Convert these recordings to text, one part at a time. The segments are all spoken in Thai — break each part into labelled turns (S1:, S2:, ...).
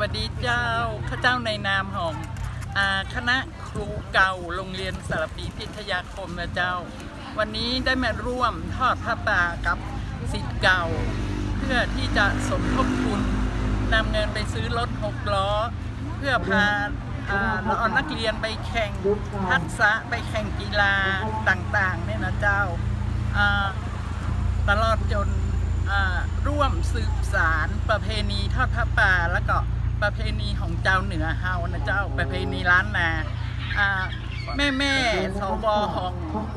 S1: วัสดีเจ้าข้าเจ้าในนามของคณะครูเก่าโรงเรียนสารปีพิทยาคมนะเจ้า วันนี้ได้มาร่วมทอดผ้าป่ากับสิทธิ์เก่า เพื่อที่จะสมทบทุนนำเงินไปซื้อรถหกล้อ เพื่อพาเราเอานักเรียนไปแข่งทักษะไปแข่งกีฬาต่างๆเนี่ยนะเจ้าตลอดจนร่วมสืบสารประเพณีทอดผ้าป่าแล้วก็ ประเพณีของเจ้าเหนือเฮานะเจ้าประเพณีล้านนาแม่แม่สวของ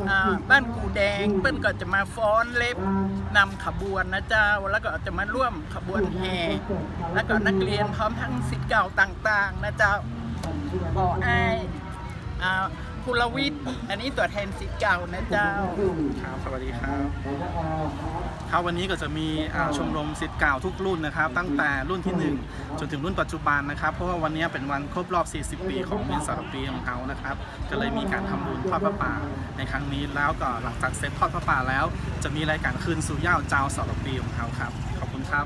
S1: อบ้านกูแดงเปิ้นก็จะมาฟ้อนเล็บนำขบวนนะเจ้า แล้วก็จะมาร่วมขบวนแห่แล้วก็นักเรียนพร้อมทั้งสิทธิ์เก่าต่าง ๆ นะเจ้าขอไอายอ่าภูลวิทย์ อันนี้ตัวแทนสิทธิ์เก่านะเจ้า
S2: ครับสวัสดีครับ ครับวันนี้ก็จะมีอ่าชมรมสิทธิ์เก่าทุกรุ่นนะครับ ตั้งแต่รุ่นที่ 1 จนถึงรุ่นปัจจุบันนะครับ เพราะว่าวันนี้เป็นวันครบรอบ 40 ปีของเมียนสารปีของเขานะครับ ก็เลยมีการทำบุญทอดพระป่าในครั้งนี้แล้วก็หลังจากเสร็จทอดพระป่าแล้ว จะมีรายการคืนสู่เหย่าเจ้าสารปีของเขาครับ ขอบคุณครับ